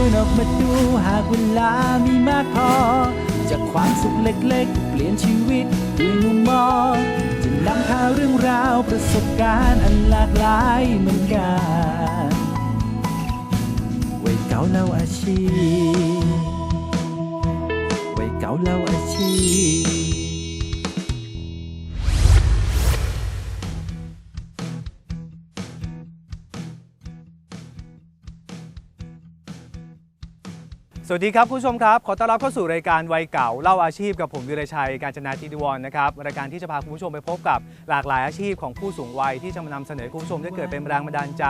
ากจะชวนออกมาดูหากเวลามีมากพอ จากความสุขเล็กๆ เปลี่ยนชีวิตด้วยมุมมองจะนำพาเรื่องราวประสบการณ์อันหลากหลายเหมือนกันวัยเก่าเล่าอาชีพ สวัสดีครับคุณผู้ชมครับ ขอต้อนรับเข้าสู่รายการวัยเก่าเล่าอาชีพกับผมวิรชัย การจนาธิดวรนะครับรายการที่จะพาคุณผู้ชมไปพบกับหลากหลายอาชีพของผู้สูงวัยที่จะมานำเสนอคุณผู้ชมได้เกิดเป็นแรงบันดาลใจ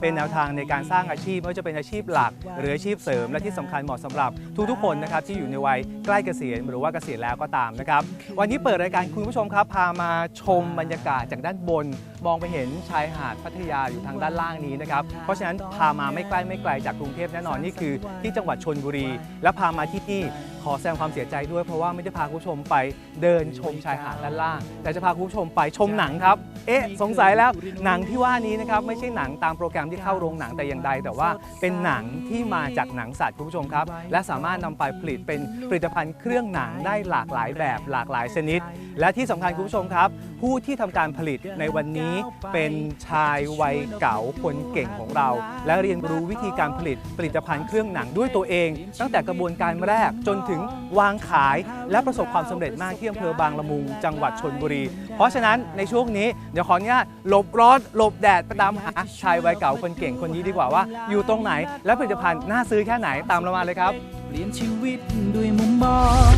เป็นแนวทางในการสร้างอาชีพไม่ว่าจะเป็นอาชีพหลัก หรืออาชีพเสริมและที่สำคัญเหมาะสำหรับทุกๆคนนะครับที่อยู่ในวัยใกล้เกษียณหรือว่าเกษียณแล้วก็ตามนะครับวันนี้เปิดรายการคุณผู้ชมครับ พามาชมบรรยากาศจากด้านบน มองไปเห็นชายหาดพัทยาอยู่ทางด้านล่างนี้นะครับเพราะฉะนั้นพามาไม่ใกล้ไม่ไกลจากกรุงเทพแน่นอนนี่คือที่จังหวัดชนบุรีและพามาที่นี่ ขอแสดงความเสียใจด้วยเพราะว่าไม่ได้พาคุณผู้ชมไปเดินชมชายหาดด้านล่าง แต่จะพาคุณผู้ชมไปชมหนังครับ เอ๊ะ สงสัยแล้วหนังที่ว่านี้นะครับไม่ใช่หนังตามโปรแกรมที่เข้าโรงหนังแต่อย่างใด แต่ว่าเป็นหนังที่มาจากหนังสัตว์คุณผู้ชมครับ และสามารถนำไปผลิตเป็นผลิตภัณฑ์เครื่องหนังได้หลากหลายแบบหลากหลายชนิด และที่สำคัญคุณผู้ชมครับ ผู้ที่ทำการผลิตในวันนี้เป็นชายวัยเก่าคนเก่งของเรา และเรียนรู้วิธีการผลิตผลิตภัณฑ์เครื่องหนังด้วยตัวเอง ตั้งแต่กระบวนการแรกจนถึงึงวางขาย และประสบความสำเร็จมากที่อำเภอบางละมุงจังหวัดชนบุรี เพราะฉะนั้นในช่วงนี้เดี๋ยวขออนุญาตหลบร้อนหลบแดดไปตามหาชายวัยเก่าคนเก่งคนนี้ดีกว่าว่า อยู่ตรงไหน และผลิตภัณฑ์น่าซื้อแค่ไหนตามเรามาเลยครับเปลี่ยนชีวิตด้วยมุมมอง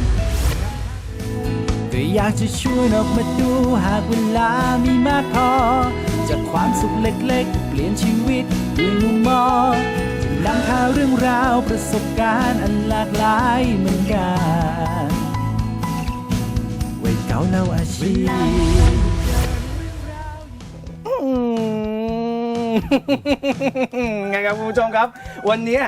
ก็อยากจะชวนออกมาดูหากเวลามีมากพอจากความสุขเล็กๆ เปลี่ยนชีวิตด้วยมุมมอง นำพาเรื่องราวประสบการณ์อันหลากหลายเหมือนกันไว้เก่าเล่าอาชีพ ไงครับคุณผู้ชมครับ วันนี้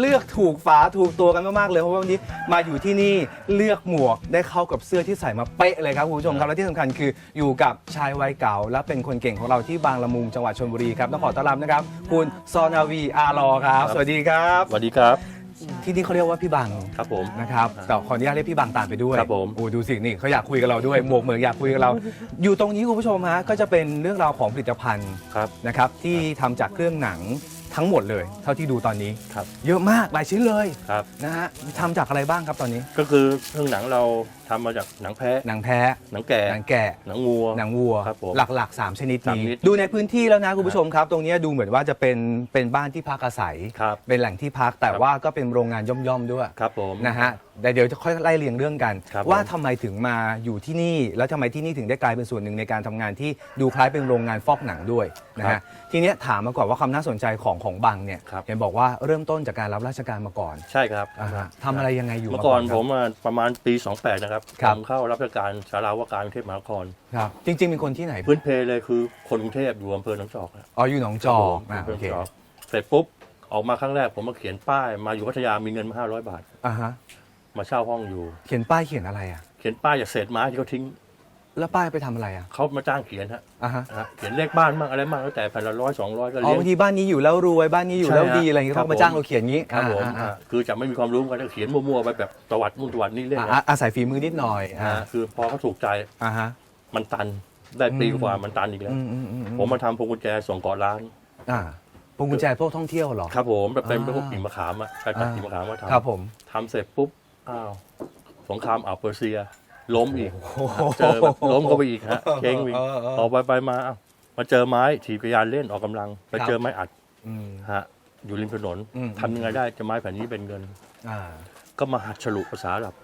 เลือกถูกฝาถูกตัวกันมากๆเลยเพราะว่าวันนี้มาอยู่ที่นี่เลือกหมวกได้เข้ากับเสื้อที่ใส่มาเป๊ะเลยครับคุณผู้ชมครับและที่สำคัญคืออยู่กับชายวัยเก่า และเป็นคนเก่งของเราที่บางละมุงจังหวัดชลบุรีครับต้องขอต้อนรับนะครับ คุณซอนาวีอาร์ลอครับ สวัสดีครับ สวัสดีครับ ที่นี่เขาเรียกว่าพี่บังครับผม นะครับแต่ขออนุญาตเรียกพี่บังตามไปด้วยครับผม โอ้ดูสินี่เขาอยากคุยกับเราด้วยหมวกเหมือนอยากคุยกับเรา อยู่ตรงนี้คุณผู้ชมฮะก็จะเป็นเรื่องราวของผลิตภัณฑ์ครับ นะครับที่ทำจากเครื่องหนังทั้งหมดเลย เท่าที่ดูตอนนี้ ครับ เยอะมากหลายชิ้นเลยครับ นะฮะทำจากอะไรบ้างครับตอนนี้ ก็คือเครื่องหนังเรา ทำมาจากหนังแพะหนังแพ้หนังแกะหนังแกะ หนังวัว หนังวัว ครับผมหลักๆ 3 ชนิดสามนี้ ชนิดดูในพื้นที่แล้วนะคุณผู้ชมครับ ตรงนี้ดูเหมือนว่าจะเป็นเป็นบ้านที่พักอาศัย ครับเป็นแหล่งที่พักแต่ครับ ว่าก็เป็นโรงงานย่อมๆด้วยครับผม นะฮะแต่เดี๋ยวจะค่อยไล่เรียงเรื่องกัน ครับว่าผมทำไมถึงมาอยู่ที่นี่ แล้วทำไมที่นี่ถึงได้กลายเป็นส่วนหนึ่งในการทำงานที่ดูคล้ายเป็นโรงงานฟอกหนังด้วยนะฮะทีเนี้ยถามมาก่อนว่าความน่าสนใจของของบังเนี่ยครับ เห็นบอกว่าเริ่มต้นจากการรับราชการมาก่อนใช่ครับอ่าฮะทำอะไรยังไงอยู่เมื่อก่อนคผรับมอะประมาณปี 28 นะครับครับผมเข้ารับราชการสาราวการกรุงเทพมหานคร ครับ จริง ๆ เป็นคนที่ไหนพื้นเพเลยคือคนกรุงเทพอยู่อำเภอหนองจอกครับอ๋ออยู่หนองจอกคอ่ารับผมโอเคหนองจอกเสร็จปุ๊บออกมาครั้งแรกผมมาเขียนป้ายมาอยู่พัทยามีเงินมา500บาท อ่าฮะมาเช่าห้องอยู่ เขียนป้ายเขียนอะไรอะ เขียนป้ายจากเศษไม้ที่เขาทิ้ง แล้วป้ายไปทำอะไรอะเขามาจ้างเขียนฮะอ่าฮะฮะเขียนเลขบ้านบ้างอะไรบ้างแล้วแต่แผ่นละร้อยสองร้อยก็อ๋อเลี้ยง บางทีบ้านนี้อยู่แล้วรวยบ้านนี้อยู่แล้วใช่ฮะดีอะไรอย่างเงี้ยครับเขามาจ้างเราเขียนงี้ครับผมอ่าอ่าอ่าคือจะไม่มีความรู้กันก็เขียนมั่วๆไปแบบตวัดนู่นตวัดนี่เล่นอ่านะอ่าอาศัยฝีมือนิดหน่อยอ่าอ่าคือพอเขาถูกใจอ่าฮะ มันตันได้ปีอืมกว่ามันตันอีกแล้ว อืมอืมอืมอืผมมาทำพวงกุญแจส่งเกาะร้านอ่าพวงกุญแจพวกท่องเที่ยวเหรอ ครับผมแบบเป็นอ่าพวกกิ่งมะขามอะไปตัดอ่า กิ่งมะขามมาทครับผมำทำเสร็จปุ๊บอ้าวสงครามอ่าวเปอร์เซีย ล้มอีกโอ้โหเจอแบบล้มเข้าไปอีกฮะเจ๊งอีกเออเออต่อไปไปมาอ้าวมาเจอไม้ถีบจักรยานเล่นออกกำลังไปครับเจอไม้อัดอืม ฮะ อยู่ริมถนนอืม ทำยังไงได้จะไม้แผ่นนี้เป็นเงิน อ่าก็มาหัดฉลุภาษาอาหรับ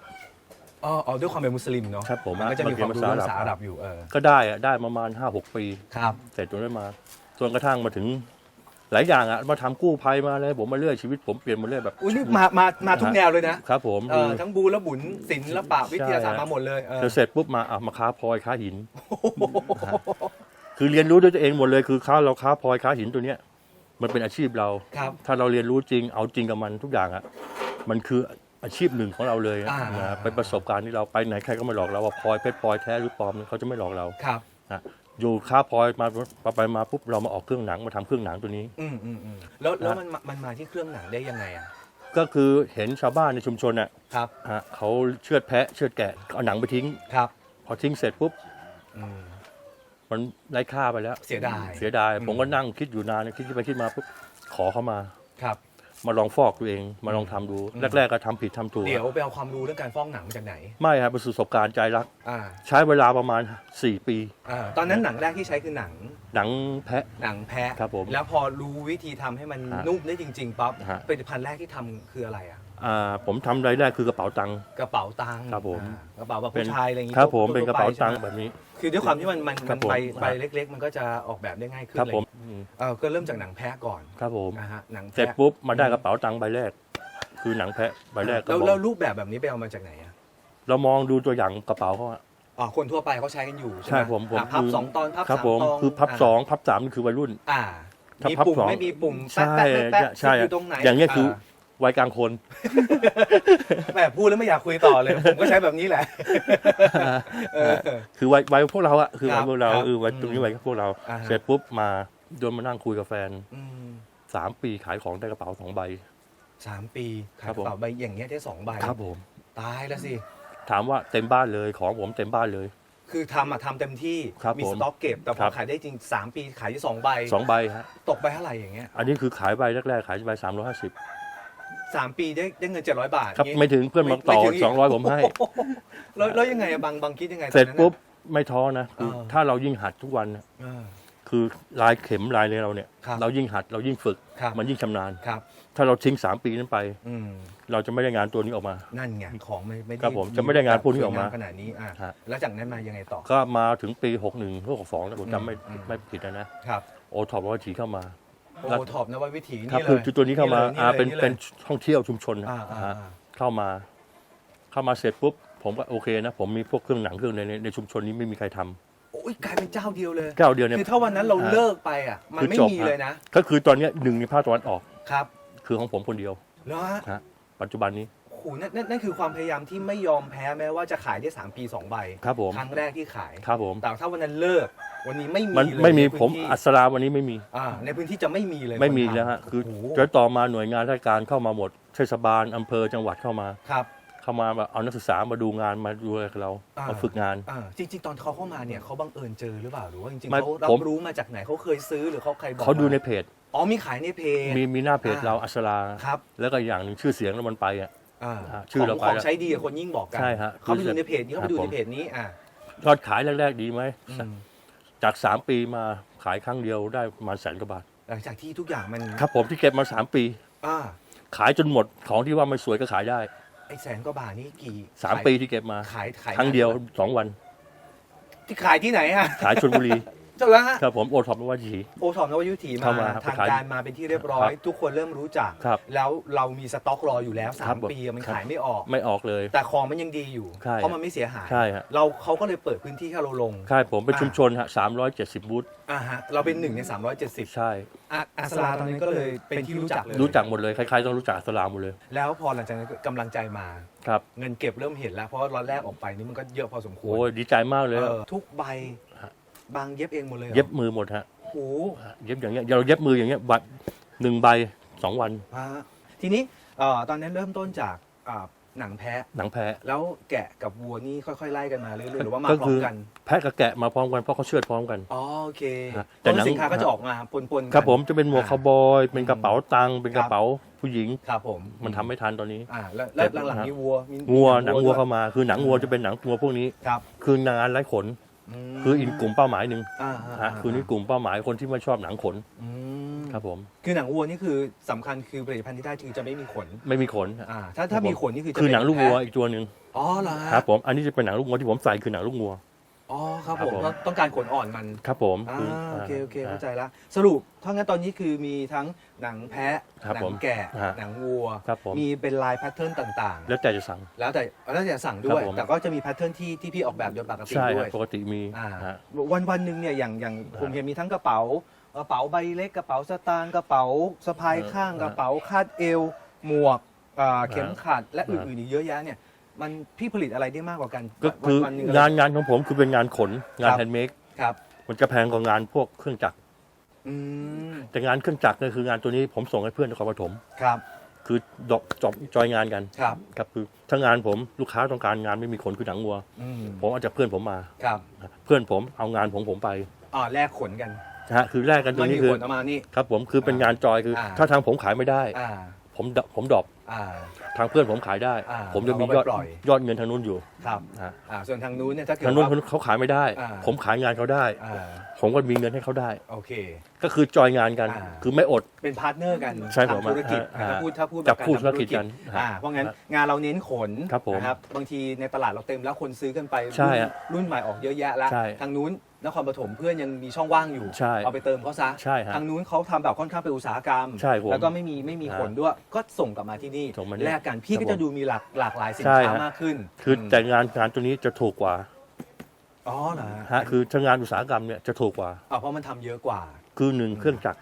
อ๋ออ๋อด้วยความเป็นมุสลิมเนาะครับผมมันก็จะมีความรู้มันเรื่เรียนภาษาองภาษาอาหอาหรัรับบอยู่เออก็ได้อะได้ประมาณห้าหกปี ครับ เสร็จจนได้มาจนกระทั่งมาถึง หลายอย่างอะมาทำกู้ภัยมาเลยผมมาเรื่อยชีวิตผมเปลี่ยนมาเรื่อยแบบ อุ้ยนี่มามามาทุกแนวเลยนะครับผมเออทั้งบูและบุญศิลปะวิทยาศาสตร์มาหมดเลยเออคือเสร็จปุ๊บมาอะมาค้าพลอยค้าหิน คือเรียนรู้ด้วยตัวเองหมดเลยคือค้าเราค้าพลอยค้าหินตัวเนี้ยมันเป็นอาชีพเรา ครับถ้าเราเรียนรู้จริงเอาจริงกับมันทุกอย่างอะมันคืออาชีพหนึ่งของเราเลยนะอ่านะเป็นประสบการณ์ที่เราไปไหนใครก็ไม่หลอกเราว่าพลอยเพชรพลอยแท้หรือปลอมเขาจะไม่หลอกเราครับ นะ อยู่ค้าพลอยมาไปไปมาปุ๊บเรามาออกเครื่องหนังมาทำเครื่องหนังตัวนี้ อืมอืมอืมแล้วแล้วมันมามันมาที่เครื่องหนังได้ยังไงอะก็คือเห็นชาวบ้านในชุมชนอะครับฮะเขาเชือดแพะเชือดแกะเอาหนังไปทิ้ง ครับพอทิ้งเสร็จปุ๊บอืม มันไร้ค่าไปแล้วเสียดายเสียดาย อืม ผมก็นั่งคิดอยู่นานคิดไปคิดมาปุ๊บขอเขามา ครับ มาลองฟอกตัวเองมาลองทำดูอืมแรก ๆก็ทำผิดทำถูกเดี๋ยวไปเอาความรู้เรื่องการฟอกหนังมาจากไหน ไม่ครับประสบการณ์ใจรัก อ่า ใช้เวลาประมาณ 4 ปี อ่า ตอนนั้นหนังแรกที่ใช้คือหนัง หนังแพะ หนังแพะครับผมแล้วพอรู้วิธีทำให้มันฮะนุ่มได้จริงๆปั๊บฮะ ผลิตภัณฑ์แรกที่ทำคืออะไรอะ อ่าผมทำรายแรกคือกระเป๋าตังค์ กระเป๋าตังค์ครับผม อ่ากระเป๋าแบบเป็นผู้ชายอะไรอย่างงี้ครับผมทั่วๆเป็นกระเป๋าไใช่ตังค์ไหมแบบนี้ คือด้วยความที่มันมันครัมันบผม ใบใบฮะเล็ก ๆ มันก็จะออกแบบได้ง่ายขึ้นครับผมอะไรอย่างอืมงี้เออก็เริ่มจากหนังแพะก่อนครับผม นะฮะหนังเสร็จแพะปุ๊บมาได้กระเป๋าตังค์ใบแรก คือหนังแพะใบแรกก็แล้วบอแล้วกรูปแบบแบบนี้ไปเอามาจากไหนอะเรามองดูตัวอย่างกระเป๋าเขาอะ อ๋อคนทั่วไปเขาใช้กันอยู่ใช่ใช่ไหมผมผมอะพับคือ สองตอนพับครับสามผมตอนคือพับสองพับสามนี่คือวัยรุ่น อ่าถ้ามีพับปุ่มสอง ไม่มีปุ่มใช่แป๊ะแป๊ะแป๊ะใช่อยู่ตรงไหนอย่างเงี้ยคือ วัยกลางคน แหมพูดแล้วไม่อยากคุยต่อเลย ผมก็ใช้แบบนี้แหละ เออ คือวัยวัยพวกเราอะคือครัวับยพวกเราครับเออวัยอืมตรงนี้วัยพวกเรา อ่าฮะ เสร็จปุ๊บมาโดนมานั่งคุยกับแฟนอืมสามปีขายของได้กระเป๋าสองใบ สามปีขายครับกผม ระเป๋าใบอย่างเงี้ยได้สองใบครับผม ตายแล้วสิ ถามว่าเต็มบ้านเลยของผมเต็มบ้านเลย คือทำอะทำเต็มที่ครับมีผสมต็อกเก็บ แต่พครัอบ ขายได้จริง 3 ปีขายที่2ใบสองใบฮะตกไปเท่าไหร่อย่างเงี้ยอันนี้คือขายใบแรกๆขายใบสามร้อยห้าสิบ สามปีได้ได้เงิน700บาทครับงี้ไม่ถึงเพื่อนมาต่อไถึกสองร้อยผมให้ แล้วแล้วยังไงอะบางบางคิดยังไงเสร็จตอนนั้นอะปุ๊บไม่ท้อนะคือเออถ้าเรายิ่งหัดทุกวันน่ะเออคือลายเข็มลายในเราเนี่ยครับเรายิ่งหัดเรายิ่งฝึกครับมันยิ่งชำนาญครับ ถ้าเราทิ้งสามปีนั้นไปอืมเราจะไม่ได้งานตัวนี้ออกมา นั่นไงของไม่ไม่ได้ครับผมจะไม่ได้งานพวกนี้ออกมาสวยขนาดนี้อะฮะแล้วจากนั้นมายังไงต่อ ก็มาถึงปี61หรือ62แล้วผมจำไม่อืมไม่ผิดนะนะครับโอท็อปว่าถีเข้ามา โอท็อปนวัตวิถีครับนี่เลคือยคือตัวนี้เข้ามาลยอ่าเป็นลยเป็นท่องเที่ยวชุมชนนะอ่าอ่าฮะอ่า เข้ามา เข้ามาเสร็จปุ๊บผมก็โอเคนะ ผมมีพวกเครื่องหนังเครื่องในในในชุมชนนี้ไม่มีใครทำโอ้ยกลายเป็นเจ้าเดียวเลยเก้าเดียวเนี่ย คือถ้าวันนั้นเราอ่า เลิกไปอะ มันคือไม่จบมีฮะเลยนะ ก็คือตอนเนี้ยหนึ่งในภาคตะวันออก ครับ คือของผมคนเดียวแล้วฮะฮะปัจจุบันนี้โอ้โหนั่นนั่นนั่นคือความพยายามที่ไม่ยอมแพ้แม้ว่าจะขายได้ 3 ปี 2 ใบครับผมครั้งแรกที่ขาย ครับผม แต่ถ้าวันนั้นเลิก วันนี้ไม่มีมันเลยไม่มีในพื้นผมที่อัศราวันนี้ไม่มี อ่าในพื้นที่จะไม่มีเลยไม่มีนทำแล้วฮะคือโโหจะต่อมาหน่วยงานราชการเข้ามาหมด เทศบาลอำเภอจังหวัดเข้ามา ครับ เข้ามาแบบเอานักศึกษามาดูงานมาดูอะไรกับเราอ่าม มาฝึกงาน อ่าจริง ๆ ตอนเขาเข้ามาเนี่ยเขาบังเอิญเจอหรือเปล่าหรือว่าจริงๆไม่เขารัผบมรู้มาจากไหนเขาเคยซื้อหรือเขาใครบอกเขาดูในมเพจ อ๋อมีขายในเพจ มีมีหน้าเพจอ่า เราอัศรา ครับ แล้วก็อย่างหนึ่งชื่อเสียงแล้วมันไปอะ อ่าอ่าชื่อเราขงไปของแล้ว ใช้ดีอะคนยิ่งบอกกันใช่ฮะเขาไปดูในเพจนี้เขาไปดูครับในผมเพจนี้อ่ายอดขายแรกๆดีไหม อืมจากสามปีมาขายครั้งเดียวได้ประมาณแสนกว่าบาท หลังจากที่ทุกอย่างมันครับผมที่เก็บมาสามปี อ่าขายจนหมดของที่ว่าไม่สวยก็ขายได้ ไอ้แสนกว่าบาทนี่กี่สามขยปีที่เก็บมา ขายขายครั้งเดียวสองวัน ที่ขายที่ไหนอะขายชลบุรี เจ้าละฮะครับผมโอท็อปว่าจีโอทอมนวยุทธีเข้ามามาทางขายการมาเป็นที่เรียบร้อย ทุกคนเริ่มรู้จัก ครับแล้วเรามีสต็อกรออยู่แล้ว ครับผม3 ปีมันครับ ขายไม่ออก ไม่ออกเลย แต่ของมันยังดีอยู่ ใช่เพราะมันไม่เสียหาย ใช่ฮะ เราเขาก็เลยเปิดพื้นที่ให้เราลงใช่ผมเป็นอ่าชุมชนฮะสามร้อยเจ็ดสิบบูธอ่าฮะเราเป็นหนึ่งใน 370ใช่ อะอัสลาตอนนี้ก็เลยเป็นที่รู้จักเลยรู้จักหมดเลยใครๆต้องรู้จักอัสลามหมดเลย แล้วพอหลังจากนั้นกำลังใจมา ครับ เงินเก็บเริ่มเห็นแล้ว เพราะว่าร้อนแรกออกไปนี่มันก็เยอะพอสมควรโอ้ยดีใจมากเลย เออทุกใบฮะ บางเย็บเองหมดเลยหรอเย็บมือหมดฮะโอ้โหเย็บอย่างเงี้ยเราเย็บมืออย่างเงี้ยบัตรหนึ่งใบสองวันฮะทีนี้เอ่อตอนนั้นเริ่มต้นจากอ่าหนังแพะ หนังแพะแล้วแกะกับวัวนี่ค่อยๆไล่กันมาเรื่อยๆหรือว่ามาก็พร้อคืมอกัน แพะกับแกะมาพร้อมกันเพราะเขาเชือดพร้อมกันอ๋อโอเคฮะแต่แต่หนังสินค้าก็จะออกมาปนๆกันครับผมจะเป็นหมวกอ่าคาวบอย เป็นกระเป๋าตังค์เป็นกระเป๋าผู้หญิงครับผมมันทำไม่ทันตอนนี้อ่าแล้วแล้วแต่หลังๆนี่วัวมีงัวหนังวัวด้วยเข้ามา คือหนังวัวจะเป็นหนังวัวพวกนี้ครับคืองานไร้ขนม คืออีกกลุ่มเป้าหมายหนึ่งอ่าฮะคือนี่กลุ่มเป้าหมายคนที่ไม่ชอบหนังขนอืมครับผม คือหนังวัวนี่คือสำคัญคือผลิตภัณฑ์ที่ได้คือจะไม่มีขนไม่มีขนฮะอ่าถ้าถ้าครับผมมีขนนี่คือจะคือหนังลูกวัวเป็นแพะอีกตัวหนึ่งอ๋อเหรอฮะ ครับผมอันนี้จะเป็นหนังลูกวัวที่ผมใส่คือหนังลูกวัว อ๋อครับครับผมผม ก็ต้องการขนอ่อนมันครับผมอ่าคือโอเคโอเคอ่าเข้าใจละสรุปถ้างั้นตอนนี้คือมีทั้งหนังแพะครับหนัผมแกะฮะ หนังวัว ครับผมมีเป็นลายแพทเทิร์นต่างแล้วแต่จะสั่งๆแล้วแต่แล้วแต่สั่งด้วครัย บผม แต่ก็จะมีแพทเทิร์นที่ที่พี่ออกแบบโดยปกติใช่ด้ครัวบยปกติมีอ่าฮะ วันวันหนึ่งเนี่ยอย่างอย่างผมเห็นมีทั้งกระเป๋ากระเป๋าใบเล็กกระเป๋าสตางค์กระเป๋าสะพายข้างเออกระเป๋าคาดเอว หมวกอ่าเข็มขัดและเอออื่นๆอีกเยอะแยะเนี่ย มันพี่ผลิตอะไรได้มากกว่ากันก็คือวันๆหนึ่งานงานของผมคือเป็นงานขนงานครับแฮนด์เมดครับ มันจะแพงกว่างานพวกเครื่องจักร อืมแต่งานเครื่องจักรก็คืองานตัวนี้ผมส่งให้เพื่อนนครปฐมครับคือดอกจบจอยงานกันครับครับคือถ้างานผมลูกค้าต้องการงานไม่มีขนคือหนังวัว อืมผมเอาจากเพื่อนผมมา ครับเพื่อนผมเอางานของผมไปอ่าแลกขนกันนะฮะคือแลกกันตรมันงมีนี้คือขนออกมานี่ ครับผมคือเป็นงานจอยคืออา ถ้าทางผมขายไม่ได้ อ่า ผมดผมดรอป อ่า ทางเพื่อนผมขายได้ อ่าผมจะมียอดเอาไปปล่อย ยอดเงินทางนู้นอยู่ครับนะฮะอ่าส่วนทางนู้นเนี่ยถ้าเกิดทางนู้นว่า เขาขายไม่ได้ อ่า ผมขายงานเขาได้ อ่า ผมก็มีเงินให้เขาได้ โอเค ก็คือจอยงานกัน อ่า คือไม่อด เป็นพาร์ทเนอร์กันใช่ผมทำธุรกิจอ่าถ้าพูดถ้าพูดจับแบบคู่กาธุรกิจกันอ่าเพราะงั้นฮะงานเราเน้นขนครับผมนะครับบางทีในตลาดเราเต็มแล้วคนซื้อกันไปใช่ฮะรุ่นใหม่ออกเยอะแยะแล้วใช่ทางนู้นนครปฐมเพื่อนยังมีช่องว่างอยู่ ใช่เอาไปเติมเขาซะใช่ฮะทางนู้นเขาทำแบบค่อนข้างเป็นอุตสาหกรรม ใช่ผมแล้วก็ไม่มีไม่มีขนด้วยก็ส่งกลับมาที่นี่ส่งมานี่แลกกันพี่ครับก็จะผมดูมีหลากหลากหลายสินใช่ค้าฮะ มากขึ้นคืออมแต่งานงานตัวนี้จะถูกกว่า อ๋อเหรอฮะคือถ้างานอุตสาหกรรมเนี่ยจะถูกกว่า อ๋อเพราะมันทำเยอะกว่าคือหนึ่งเครื่องจักร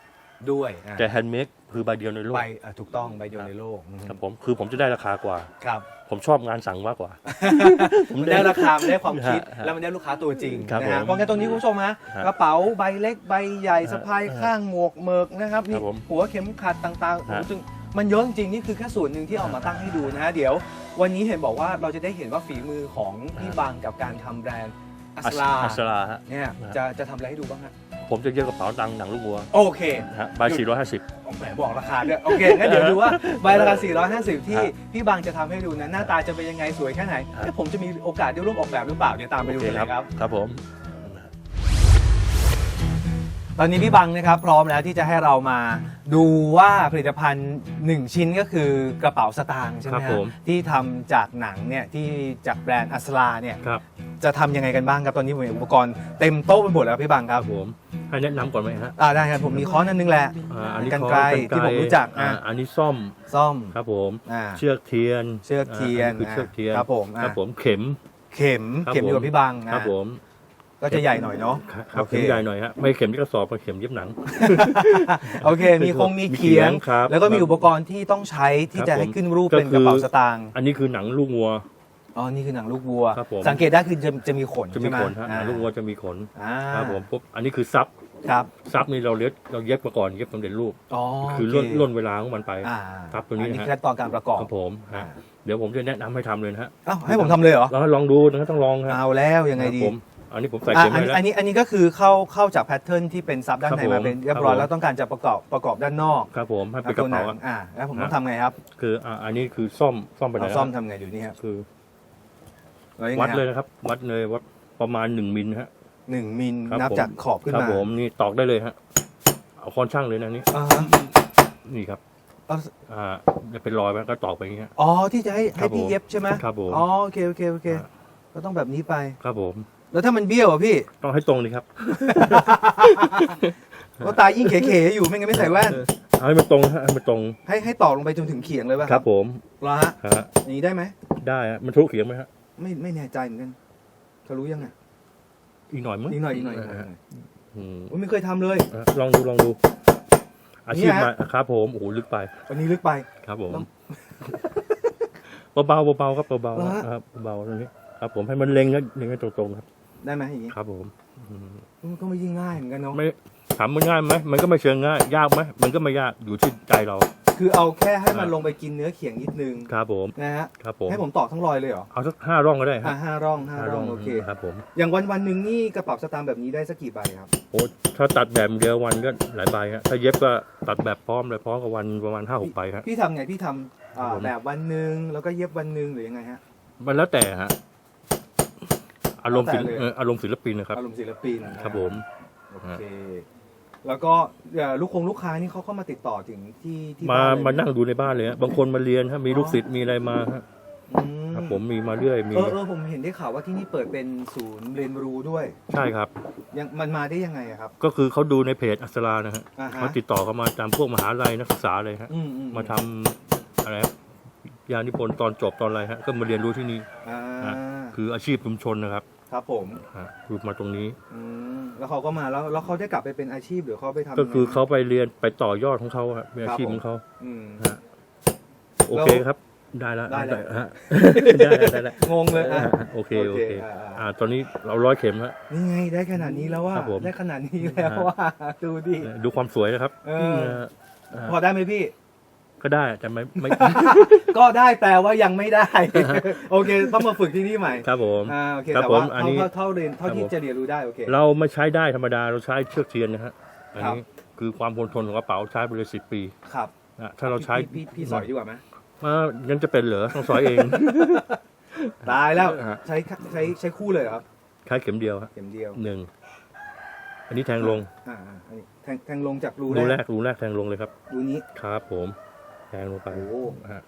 ด้วยอะแต่แฮนด์เมดคือใบเดียวในโลกใบอะถูกต้องใบเดียวในโลกอืมครับผมคือผมจะได้ราคากว่า ครับ ผมชอบงานสั่งมากกว่า ผมมันได้ ราคามันได้ความคิด ฮะแล้วมันได้ลูกค้าตัวจริงครับนะฮะผมเพราะงั้นตรงนี้คุณผู้ชมฮะฮะกระเป๋าใบเล็กใบใหญ่ฮะสะพายข้างหมวกเมิกนะครับคนี่รับผมหัวเข็มขัดต่างๆโอ้โหฮะซึ่งมันเยอะจริงๆนี่คือแค่ส่วนหนึ่งที่เอามาตั้งให้ดูนะฮะเดี๋ยว วันนี้เห็นบอกว่าเราจะได้เห็นว่าฝีมือของพี่บังกับการทำแบรนด์ อัสลาอัสลาฮะเนี่ยฮะจะจะทำอะไรให้ดูบ้างฮะผมจะเย็บกระเป๋าตังค์หนังลูกวัวโอเคนะฮะใบ450แหมบอกราคาด้วยโอเคงั้นเดี๋ยวดูว่าใบราคา 450 ที่ฮะพี่บังจะทำให้ดูนะหน้าตาจะเป็นยังไงสวยแค่ไหนฮะเอ๊ะผมจะมีโอกาสได้ร่วมออกแบบหรือเปล่าเดี๋ยวตามไปดูกันเลยครับครับผม ตอนนี้พี่บังนะครับพร้อมแล้วที่จะให้เรามาดูว่าผลิตภัณฑ์ 1 ชิ้นก็คือกระเป๋าสตางค์ใช่ไหมครับฮะผม ที่ทำจากหนังเนี่ยที่จากแบรนด์อัสลาเนี่ยครับจะทำยังไงกันบ้างครับตอนนี้ผมเห็นอุปกรณ์เต็มโต๊ะไปหมดแล้วพี่บังคครัรับบผมให้แนะนำก่อนไหมฮะอ่าได้ครับผมมีค้อนอันนึงแหละ อ่าอันนี้กรรไกรค้อนที่ผมรู้จักอะ อ่าอันนี้ซ่อมซ่อม ครับผม อ่า เชือกเทียนเชือกเทียนาคือเชือกเทียนครับผมอะ ครับผมเข็ม เข็มครับเข็มอยู่กับพี่บังครับอะผม ก็จะใหญ่หน่อยเนาะครับโอเคเข็มใหญ่หน่อยฮะไม่เข็มที่กระสอบเป็นเข็มเย็บหนัง โอเค มีคงมีมีเขียงเขียง ครับแล้วก็มีอุปกรณ์ที่ต้องใช้ที่ครับจะให้ผมขึ้นรูปก็เป็นคืกอระเป๋าสตางค์อันนี้คือหนังลูกวัว อ๋อ นี่คือหนังลูกวัว ครับผม สังเกตได้คือจะจะมีขนจะมีใช่ไหขนฮะหนังลูกวัวจะมีขนอ่าครับผมปุ๊บอันนี้คือซับครับ ซับนี่เราเย็บเราเย็บมาก่อนเย็บสำเร็จรูป อ๋อคือโล่นล่นเวลาของมันไป อ่าครับตัวนี้อันนี้นะฮะขั้นตอนการประกอบ ครับผมอ่าฮะเดี๋ยวผมจะแนะนำให้ทำเลยนะฮะเอ้าให้ผมทำเลยเหรอแล้วลองดูนะต้องลองฮะเอาแล้วยังไงครับดีผม อันนี้ผมใส่อะเข็มอันไว้นี้แล้ว อันนี้อันนี้ก็คือเข้าเข้าจากแพทเทิร์นที่เป็นซับด้านครับในผมมาเป็นเรียบร้อยครับผมแล้วต้องการจะประกอบประกอบด้านนอกครับผมให้เป็นกตัวระหนัเป๋างอ่าแล้วผมฮะต้องทำไงครับ คืออ่าอันนี้คือซ่อมซ่อมไปไหนเอาซ่อมทำไงอยู่นี่ครับคือแล้วยังไงวัดครับเลยนะครับ วัดเลยวัดประมาณหนึ่งมิลฮะหนึ่งมิลครับนับผมจากขอบขึ้นครับมาผมนี่ตอกได้เลยฮะเอาค้อนช่างเลยนะนี่อ่าฮะนี่ครับเอาอ่าจะเป็นรอยมันก็ตอกไปอย่างเงี้ยอ๋อที่จะให้ครัให้บพี่ผมเย็บใช่ไหมครับผมอ๋อโอเคโอเคโอเคฮะก็ต้องแบบนี้ไปครับผม แล้วถ้ามันเบี้ยวอะพี่ ต้องให้ตรงนี่ครับ ก็ตายิ่งเขๆอยู่ไม่งั้นไม่ใส่แว่น เอาให้มันตรงฮะให้มันตรงให้ให้ต่อลงไปจนถึงเขียงเลยป่ะครับผมเหรอฮะฮะอย่างนี้ได้ไหม ได้ฮะมันทุกเขียงไหมฮะไม่ไม่แน่ใจเหมือนกันเขารู้ยังไงอีกหน่อยมั้งอีกหน่อยอีกหน่อยอีกหน่อยฮะอืมโอ้ยไม่เคยทำเลย ฮะลองดูลองดู อาชีพเนี่ยมาฮะครับผมโอ้โหลึกไปวันนี้ลึกไป ครับผมต้องเบาๆเบาๆครับเบาเหรอฮะๆครับเบาๆตรงนี้ครับผมให้มันเล็งนะเล็งให้ตรงๆครับ ได้ไหมอย่างนี้ครับผมอืมมันก็ไม่ยิ่งง่ายเหมือนกันเนาะไม่ถามมันง่ายไหมมันก็ไม่เชิงง่าย ยากไหมมันก็ไม่ยากอยู่ที่ใจเรา คือเอาแค่ให้มันอ่าลงไปกินเนื้อเขียงนิดนึงครับผม นะฮะครับผมให้ผมตอกทั้งรอยเลยเหรอเอาสักห้าร่องก็ได้อ่าฮะห้าร่องห้าร่องโอเค ครับผมอย่างวันวันหนึ่งนี่กระเป๋าสตางค์แบบนี้ได้สักกี่ใบครับ โอ้ถ้าตัดแบบเดียววันก็หลายใบฮะถ้าเย็บก็ตัดแบบพร้อมเลยพร้อมกับวันประมาณห้าหกใบฮะ พี่ทำไงพี่ทำอ่าครับผม แบบวันหนึ่งแล้วก็เย็บวันหนึ่งหรือยังไงฮะมันแล้วแต่ฮะ อารมณ์ศิลแล้วแต่เลยเอ่ออารมณ์ศิลปินนะครับ อารมณ์ศิลปินนะครับผม โอเค แล้วก็เอ่อลูกคงลูกค้านี่เขาเข้ามาติดต่อถึงที่ที่มาบ้นเลย มานั่งดูในบ้านเลยฮะบางคนมาเรียนฮะมีลูกศิษย์มีอะไรมาฮะอืมครับผมมีมาเรื่อยมีเออเออผมเห็นได้ข่าวว่าที่นี่เปิดเป็นศูนย์เรียนรู้ด้วย ใช่ครับ ยังมันมาได้ยังไงอะครับ ก็คือเขาดูในเพจอัสรานะฮะอ่าฮะ เขาติดต่อเข้ามาตามพวกมหาลัยนักศึกษาเลยฮะอืมอืมาทำอะไรฮะยานิพนธ์ตอนจบตอนอะไรฮะก็มาเรียนรู้ที่นี่ อ่าอะคืออาชีพชุมชนนะครับ ครับผมฮะคือมาตรงนี้ อืมแล้วเขาก็มาแล้วแล้วเขาได้กลับไปเป็นอาชีพหรือเขาไปทำก็คือยังไงเขาไปเรียนไปต่อยอดของเขาฮะเป็นอาชีพของเขาอืม ฮะโอเคครับ ได้แล้วได้แล้ว ฮะได้แล้วได้แล้วงงเลยอะอะโอเคโอเคอ่าอ่า อ่า ตอนนี้เราร้อยเข็มแล้ว นี่ไงได้ขนาดนี้แล้วว่าครับผมได้ขนาดนี้แล้วว่า ดูดิ ดูความสวยนะครับเออเออพอได้ไหมพี่ ก็ได้แต่ไม่ไม่ ก็ได้แปลว่ายังไม่ได้ โอเค ต้องมาฝึกที่นี่ใหม่ครับผม อ่าโอเคครับแต่ว่าผมอันเท่านี้ เท่าเท่าเรียนเท่าครับที่ผมจะเรียนรู้ได้โอเค เราไม่ใช้ได้ธรรมดาเราใช้เชือกเทียนนะฮะอันครับ นี้คือความทนทนของกระเป๋าใช้ไปเลยสิบปีครับนะถ้าเราใช้พี่พี่พี่สอยดีกว่าไหมมายังจะเป็นเหรอต้องสอยเอง ตายแล้วฮะ ใช้ใช้ใช้คู่เลยเหรอครับใช้เข็มเดียวฮะเข็มเดียวหนึ่งอันนี้แทงลงอ่าอ่าอันนี้แทงแทงลงจากรูรูแรแรกกรูแรกแทงลงเลยครับรูนี้ ครับผม แทงลงไปโอ้ฮะ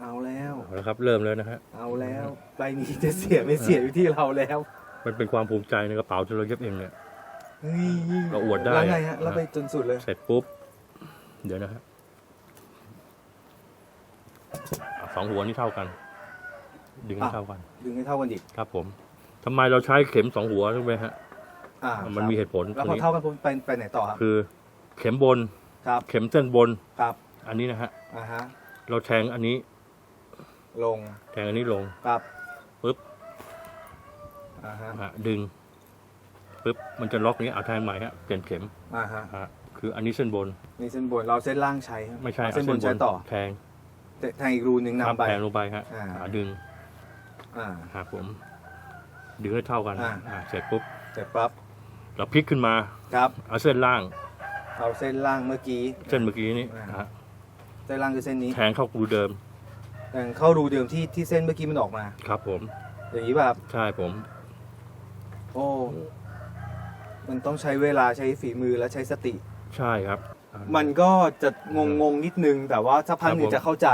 เอาแล้ว เอาละครับ เริ่มแล้วนะฮะ เอาแล้วใบนี้จะเสียไม่เสียอยู่ที่เราแล้วมันเป็นความภูมิใจในกระเป๋าที่เราเย็บเองเนี่ย เฮ้ยเราอวดได้แล้วไงฮะอะเราไปจนสุดเลย เสร็จปุ๊บ เดี๋ยวนะฮะอะสองหัวนี่เท่ากัน ดึงให้อะ เท่ากัน ดึงให้เท่ากันอีกครับผมทำไมเราใช้เข็มสองหัวรู้ไหมฮะ อ่ามันมีเหตุผลแล้วตพรองนี้เท่ากันปุ๊บไปไปไหนต่อครับคือ เข็มบน ครับเข็มเส้นบน ครับอันนี้นะฮะ อ่าฮะเราแทงอันนี้ ลงแทงอันนี้ลง ครับปึ๊บ อ่าฮะฮะดึงปึ๊บ มันจะล็อกนี้เอาแทงใหม่ฮะ เปลี่ยนเข็มอ่าฮะฮะคืออันนี้เส้นบน นี่เส้นบนเราเส้นล่างใช้ไม่ใช่เอาเอาเส้นบนใช้ต่อแทงแต่แทงอีกรูหนึ่งครับนำไป แทงลงไปฮะอ่า อ่าดึงอ่าครับผม ดึงให้เท่ากันอ่า อ่าเสร็จปุ๊บเสร็จปั๊บเราพลิกขึ้นมา ครับ เอาเส้นล่าง เอาเส้นล่างเมื่อกี้ เส้นเมื่อกี้นี้อ่าฮะเส้นล่างคือเส้นนี้แทงเข้ารูเดิมแทงเข้ารูเดิมที่ที่เส้นเมื่อกี้มันออกมา ครับผม อย่างนี้แบบใช่ผมโอ้มันต้องใช้เวลาใช้ฝีมือและใช้สติ ใช่ครับอ่ามันก็จะงงงๆนิดนึง แต่ว่าสักพักหนึ่ครับผมงจะเข้าใจ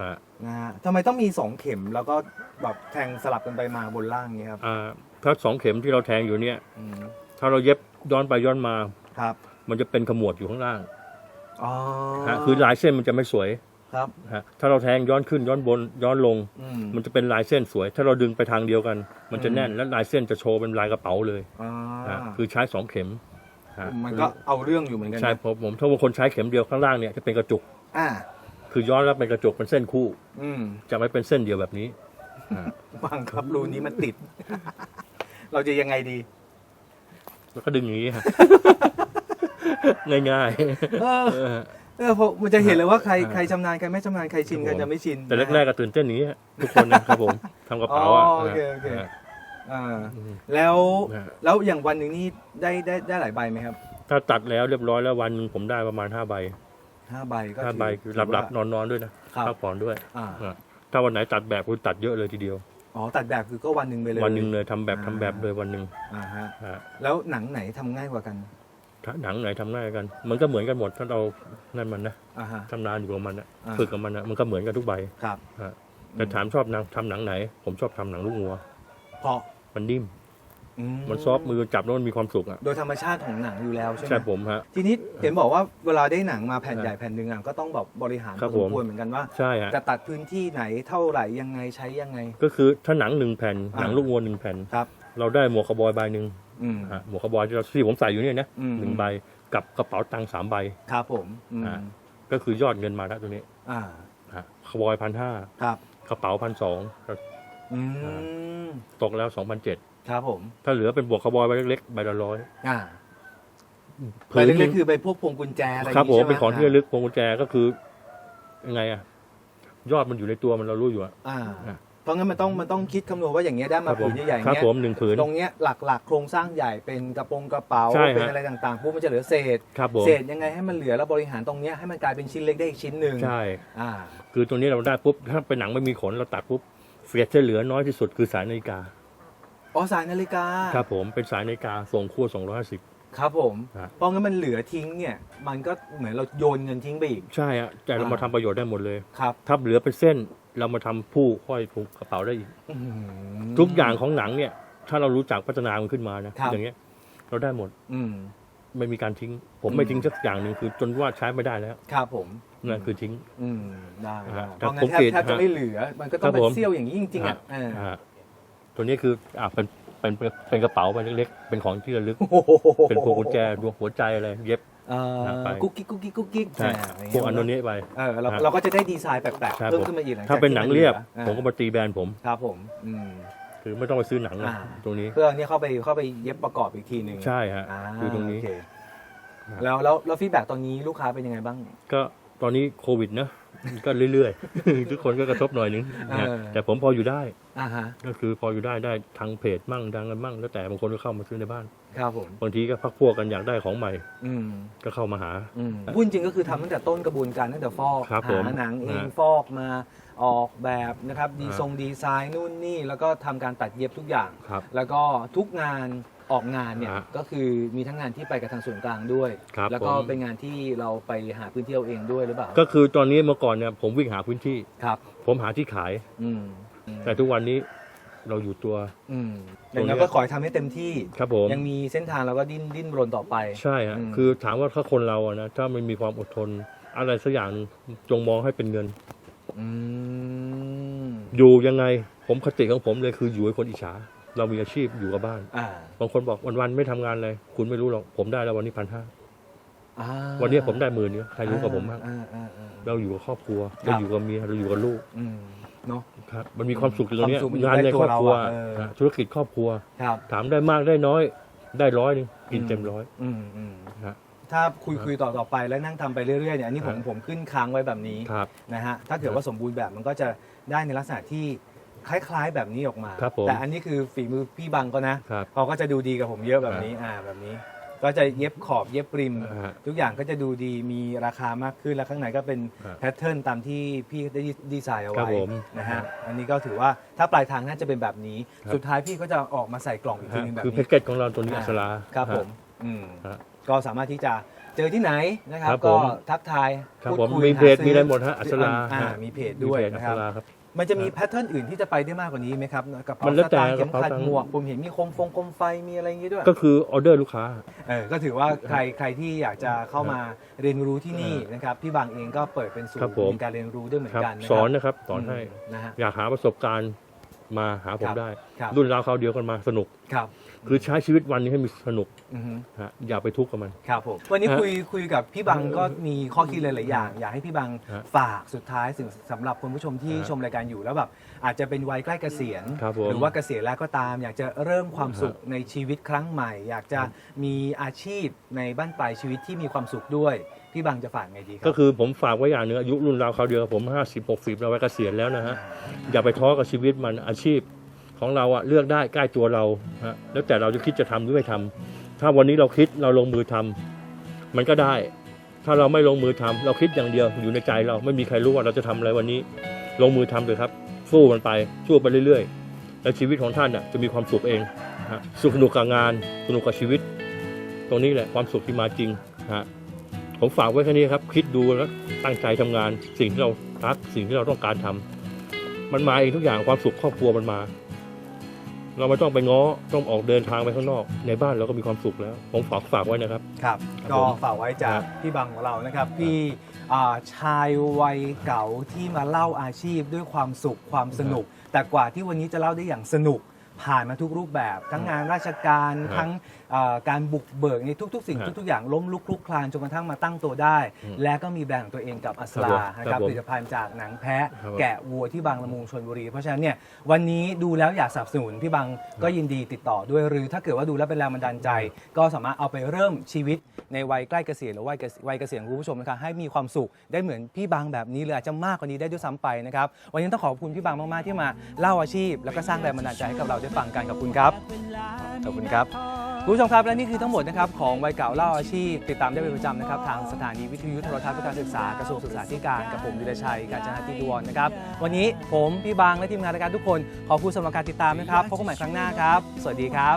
ฮะนะฮะทำไมต้องมีสองเข็มแล้วก็แบบแทงสลับกันไปมาบนล่างนี้ยครับอ่าถ้าสองเข็มที่เราแทงอยู่เนี่ย อืมถ้าเราเย็บย้อนไปย้อนมา ครับ มันจะเป็นขมวดอยู่ข้างล่างอ๋อฮะคือลายเส้นมันจะไม่สวยครับฮะถ้าเราแทงย้อนขึ้นย้อนบนย้อนลง อืมมันจะเป็นลายเส้นสวย ถ้าเราดึงไปทางเดียวกัน มันจะอืมแน่นและลายเส้นจะโชว์เป็นลายกระเป๋าเลยอ่าฮะคือใช้สองเข็มฮะมันก็เอาเรื่องอยู่เหมือนกันนะใช่ผมผมถ้าว่าคนใช้เข็มเดียวข้างล่างเนี่ยจะเป็นกระจุก อ่า คือย้อนแล้วเป็นกระจุกเป็นเส้นคู่ อืม จะไม่เป็นเส้นเดียวแบบนี้ บังครับรูนี้มันติด เราจะยังไงดี แล้วก็ดึงอย่างนี้ฮะ ง่ายเออๆเออ เออผมมันจะเห็นเลยว่าใครอ่าใครชำนาญใครไม่ชำนาญใครชินครับใครผมจะไม่ชิน แต่แรกๆก็ตื่นเต้นอย่างนี้ฮะทุกคนนะครับผมทำกระเป๋าอะอ๋อโอเคโอเคฮะอ่าอืมแล้วฮะแล้วอย่างวันหนึ่งนี่ได้ได้ได้หลายใบไหมครับถ้าตัดแล้วเรียบร้อยแล้ววันหนึ่งผมได้ประมาณห้าใบห้าใบก็ห้าถืใบคือหลับหลับนอนนอนๆด้วยนะครับ พักผ่อนด้วยอ่าฮะถ้าวันไหนตัดแบบคุณตัดเยอะเลยทีเดียว อ๋อตัดแบบคือก็วันหนึ่งไปเลยวันหนึ่งเลยทำแบบอ่าทำแบบเลยวันหนึ่งอ่าฮะฮะแล้วหนังไหนทำง่ายกว่ากันถ้า หนังไหนทำง่ายกัน มันก็เหมือนกันหมดถ้าเรานั่นมันนะอ่าฮะ ทำนานอยู่กับมันนะอ่า ฝึกกับมันนะมันก็เหมือนกันทุกใบครับ ฮะแต่ถามชอบหนังทำหนังไหน ผมชอบทำหนังลูกงัว เพราะมันนิ่ม อืมันซอฟต์มือจับแล้วมันมีความสุขอะโดยธรรมชาติของหนังอยู่แล้วใช่ไหมใช่ผมฮะ ทีนี้เห็นบอกว่าเวลาได้หนังมาแผ่นอ่าใหญ่แผ่นหนึ่งอะก็ต้องแบบบริหารครับพอสผม มควรเหมือนกันว่า ใช่ฮะ จะตัดพื้นที่ไหนเท่าไหร่ยังไงใช้ยังไง ก็คือถ้าหนังหนึ่งแผ่น อ่า หนังลูกงัวหนึ่งแผ่น ครับ เราได้หมวกคาวบอยใบหนึ่ง อืมฮะหมวกคาวบอยที่เราที่ผมใส่อยู่เนี่ยนะอืม หนึ่งใบกับกระเป๋าตังค์สามใบ ครับผมอืมอ่า ก็คือยอดเงินมาแล้วตัวนี้อ่าฮะคาวบอยพันห้าครับ กระเป๋าพันสองอืม ตกแล้วสองพันเจ็ดครับผม ถ้าเหลือเป็นบวกคาวบอยใบเล็กๆใบละร้อยอ่าใบผืนหเล็นึ่กงๆคือไปพวกพวงกุญแจอะไรย่าครับผมใช่ไหเป็นของที่ระลึกพวงกุญแจก็คือยังไงอะยอดมันอยู่ในตัวมันเรารู้อยู่อะอ่า อ่า เพราะงั้นมันต้องมันต้องคิดคำนวณว่าอย่างเงี้ยได้คมารับผผืมนใหญ่ๆครับเงี้ยผมหนึ่งผืน ตรงเนี้ยหลักๆ โครงสร้างใหญ่เป็นกระโปรงกระเป๋าใช่ฮะ เป็นอะไรต่างๆปุ๊บมันจะเหลือเศษ ครับผมเศษยังไงให้มันเหลือแล้วบริหารตรงเนี้ยให้มันกลายเป็นชิ้นเล็กได้อีกชิ้นหนึ่งใช่ อ่า คือตัวนี้เราได้ปุ๊บถ้าเป็นหนังไม่มีขนเราตัดปุ๊บเศษที่เหลือน้อยที่สุดคือสายนาฬิกา อ๋อสายนาฬิกาครับผมเป็นสายนาฬิกาส่งขั้ว250 ครับผมฮะ เพราะงั้นมันเหลือทิ้งเนี่ยมันก็เหมือนเราโยนเงินทิ้งไปอีก ใช่อะแต่เราอ่าม มาทำประโยชน์ได้หมดเลย ครับ ถ้าเหลือเป็นเส้น เรามาทำผู้ห้อยกระเป๋าได้อีกอื้อหือทุกอย่างของหนังเนี่ย ถ้าเรารู้จักพัฒนามันขึ้นมานะ ครับ อย่างเงี้ย เราได้หมดอืม ไม่มีการทิ้ง ผมอืมไม่ทิ้งสักอย่างหนึ่งคือจนว่าใช้ไม่ได้แล้วครับผมนั่นคือทิ้ง อืมได้ฮะเพราะงั้ผมนแทบเกลียดแทบจะฮะไม่เหลือ มันก็ต้องครับเป็นผมเซี่ยวอย่างนี้จริงๆอะเอออ่าตัวนี้คืออ่าเป็นเป็นเป็นเป็นกระเป๋าใบเล็กๆเป็นของที่ระลึก โอ้โหเป็นพวงกุญแจดวงหัวใจอะไรเย็บ เอ่อไป กุ๊กกิ๊กกุ๊กกิ๊กกุ๊กกิ๊กใช่อ่าย่างพวกอันเงี้ยนี้ไป เออเราฮะเราก็จะได้ดีไซน์แปลกครับๆเพิ่มผมขึ้นมาอีกหลังจถ้าเป็นหนังเรียบอ่าผมก็มาตีแบรนด์ผม ครับผมอืม คือไม่ต้องไปซื้อหนังนะอ่า ตรงนี้ เพื่อเนี่ยเข้าไปเข้าไปเย็บประกอบอีกทีหนึ่งใช่ฮะ อ่าคือตรงนี้ โอเคครับ แล้วแล้วแล้วฟีดแบ็ตอนนี้ลูกค้าเป็นยังไงบ้าง ก็ตอนนี้โควิดนะ ก็เรื่อยๆ ทุกคนก็กระทบหน่อยนึงนะเออ แต่ผมพออยู่ได้ อ่าฮะก็คือพออยู่ได้ได้ทางเพจมั่งดังกันมั่ง แล้วแต่บางคนก็เข้ามาซื้อในบ้าน ครับผม บางทีก็พักพวกกันอยากได้ของใหม่ อืมก็เข้ามาหา อืมพูดจริงก็คือทำตั้งแต่ต้นกระบวนการตั้งแต่ฟอกครับผมหาหนังเองฮะฟอกมาออกแบบนะครับดีฮะทรงดีไซน์นู่นนี่ แล้วก็ทำการตัดเย็บทุกอย่าง ครับแล้วก็ทุกงานออกงานเนี่ยฮะก็คือมีทั้งงานที่ไปกับทางส่วนกลางด้วย ครับแล้วก็ผม เป็นงานที่เราไปหาพื้นที่เอาเองด้วยหรือเปล่าก็คือตอนนี้เมื่อก่อนเนี่ยผมวิ่งหาพื้นที่ ครับผมหาที่ขาย อืม แต่ทุกวันนี้ เราอยู่ตัว อืมตรงเนี้ดังยนั้นก็ขอให้ทำให้เต็มที่ ครับผม ยังมีเส้นทางเราก็ดิ้นดิ้นรนต่อไป ใช่ฮะอืม คือถามว่าถ้าคนเราอะนะถ้ามันมีความอดทน อะไรสักอย่างหนึ่งจงมองให้เป็นเงิน อืมอยู่ยังไงผมคติของผมเลยคืออยู่ให้คนอิจฉา เรามีอาชีพอยู่กับบ้าน อ่าบางคนบอกวันๆไม่ทำงานเลย คุณไม่รู้หรอกผมได้แล้ววันนี้พันห้าอ่าวันนี้ผมได้หมื่นเนี้ยใครรู้กับผมบ้างอ่าอ่าอ่าเราอยู่กับครอบครัวครัเราบอยู่กับเมียเราอยู่กับลูก อืม เนาะ ครับมันมีความสุขอยู่ตรงเนี้ยความสุขมันอยู่งานในครอบครัวใกล้ตัวเราอะเออฮะธุรกิจครอบครัว ครับ ถามได้มากได้น้อย ได้ร้อยหนึงกินเต็มร้อยอืมอืมฮะ ถ้าคุยคุยต่อต่อไปแล้วนั่งทำไปเรื่อยๆเนี่ยอันนี้ผมฮะผมขึ้นค้างไว้แบบนี้ครับ นะฮะถ้าเกิดว่าสมบูรณ์แบบมันก็จะได้ในลักษณะที่คล้ายๆแบบนี้ออกมา ครับผมแต่อันนี้คือฝีมือพี่บังก็นะครับ เขาก็จะดูดีกับผมเยอะแบบนี้อ่าแบบนี้ ก็จะเย็บขอบเย็บริมฮะทุกอย่างก็จะดูดีมีราคามากขึ้น แล้วข้างในก็เป็นฮะแพทเทิร์นตามที่พี่ได้ดีไซน์เอาครัไว้บผมนะฮะอันนี้ก็ถือว่าถ้าปลายทางน่าจะเป็นแบบนี้ ครับ สุดท้ายพี่ก็จะออกมาใส่กล่องอีกทีฮะนึงแบบคือแพ็นี้กเกจของเราตัวนี้อัศราครับฮะผมอืมฮะก็สามารถที่จะเจอที่ไหนนะครับ ครับก็ผมทักทายครับพูดผมคุยมีหาเพจซื้มีอะไรหมดฮะอัศราอ่าฮะมีเพจด้วยมีเพจนะอัคศรับราครับ มันจะมีแพทเทิร์นอื่นที่จะไปได้มากกว่านี้ไหมครับกระเป๋ามันแล้วสแต่ตางค์เข็มขัดกระเป๋าตังค์ หมวกผมเห็นมีโคมฟงโคมไฟมีอะไรอย่างงี้ด้วยก็คือออเดอร์ลูกค้า เออก็ถือว่าใครใครที่อยากจะเข้ามาเรียนรู้ที่นี่นะครับพี่บางเองก็เปิดเป็นศูนครับย์ผมมีการเรียนรู้ด้วยเหมือคนรับกันนะสอนนะครับสอนให้ มนะฮะ อยากหาประสบการณ์มาหาผคมรับได้ ครับ รุ่นราวคราวเดียวกันมาสนุก ครับ คือใช้ชีวิตวันนี้ให้มีสนุกอือฮึฮะอย่าไปทุกข์กับมัน ครับผมวันนี้ฮะคุยคุยกับพี่บังก็มีข้อคิดหลายๆอย่าง อยากให้พี่บังฮะฝากสุดท้ายสิ่งสำหรับคุณผู้ชมที่ฮะชมรายการอยู่แล้วแบบอาจจะเป็นวัยใกล้เกษียณ ครับผมหรือว่าเกษียณแล้วก็ตาม อยากจะเริ่มความสุขฮะในชีวิตครั้งใหม่ อยากจะมีอาชีพในบ้านปลายชีวิตที่มีความสุขด้วยพี่บังจะฝากไงดีครั ก็คือผมฝากไว้อย่างหนึงอายุรุ่นราวคราวเดียวกับผมห้าสิบหกสิบเราไว้เกษียณแล้วนะฮะ อย่าไปท้อกับชีวิตมันอาชีพ ของเราอะเลือกได้ใกล้ตัวเราฮะแล้วแต่เราจะคิดจะทำหรือไม่ทำถ้าวันนี้เราคิดเราลงมือทำมันก็ได้ ถ้าเราไม่ลงมือทำเราคิดอย่างเดียวอยู่ในใจเราไม่มีใครรู้ว่าเราจะทำอะไรวันนี้ ลงมือทำเลยครับ สู้มันไปสู้ไปเรื่อยๆ แล้วชีวิตของท่านน่ะจะมีความสุขเองฮะสุขสนุกกับงานสนุกกับชีวิต ตรงนี้แหละความสุขที่มาจริงฮะผมฝากไว้แค่นี้ครับ คิดดูแล้วตั้งใจทำงาน สิ่งที่เรารักสิ่งที่เราต้องการทำมันมาเองทุกอย่างความสุขครอบครัวมันมา เราไม่ต้องไปง้อต้องออกเดินทางไปข้างนอก ในบ้านเราก็มีความสุขแล้ว ผมฝากฝากไว้นะครับ ครับครับก็ผมฝากไว้จากครับพี่บังของเรานะครับ พี่อ่าชายวัยเก่าที่มาเล่าอาชีพด้วยความสุขความสนุก แต่กว่าที่วันนี้จะเล่าได้อย่างสนุก ผ่านมาทุกรูปแบบ ทั้งงานราชการครับทั้งอ่าการบุกเบิกในทุก ๆ สิ่งครับทุกๆอย่างล้มลุกคลุกคลานจนกระทั่งมาตั้งตัวได้อืมและก็มีแบรนด์ของตัวเองกับอัสครับลาผมนะครับครับผมผลิตภัณฑ์จากหนังแพะ ครับผม แกะวัวที่บางละมุงชนบุรี เพราะฉะนั้นเนี่ยวันนี้ดูแล้วอยากสนับสนุนพี่บังก็ยินดีติดต่อด้วยหรือถ้าเกิดว่าดูแล้วเป็นแรงบันดาลใจ ก็สามารถเอาไปเริ่มชีวิตในวัยใกล้เกษียณหรือวัยเกษวัยเกษียณของคุณผู้ชมนะครับให้มีความสุขได้เหมือนพี่บังแบบนี้เลยอาจจะมากกว่านี้ได้ด้วยซ้ำไปนะครับวันนี้ต้องขอบคุณพี่บังมากๆที่มาเล่าอาชีพ แล้วก็สร้างแรงบันดาลใจให้กับเราได้ฟังกันขอบคุณครับขอบคุณครับคุณผู้ชมครับและนี่คือทั้งหมดนะครับของวัยเก่าเล่าอาชีพ ติดตามได้เป็นประจำนะครับทางสถานีวิทยุโทรทัศน์เพื่อการศึกษากระทรวงศึกษาธิการกับผมวิรชัยกาญจนาธิดวนนะครับวันนี้ผมพี่บังและทีมงานรายการทุกคน ขอบคุณสำหรับการติดตามนะครับพบกันใหม่ครั้งหน้าครับ สวัสดีครับ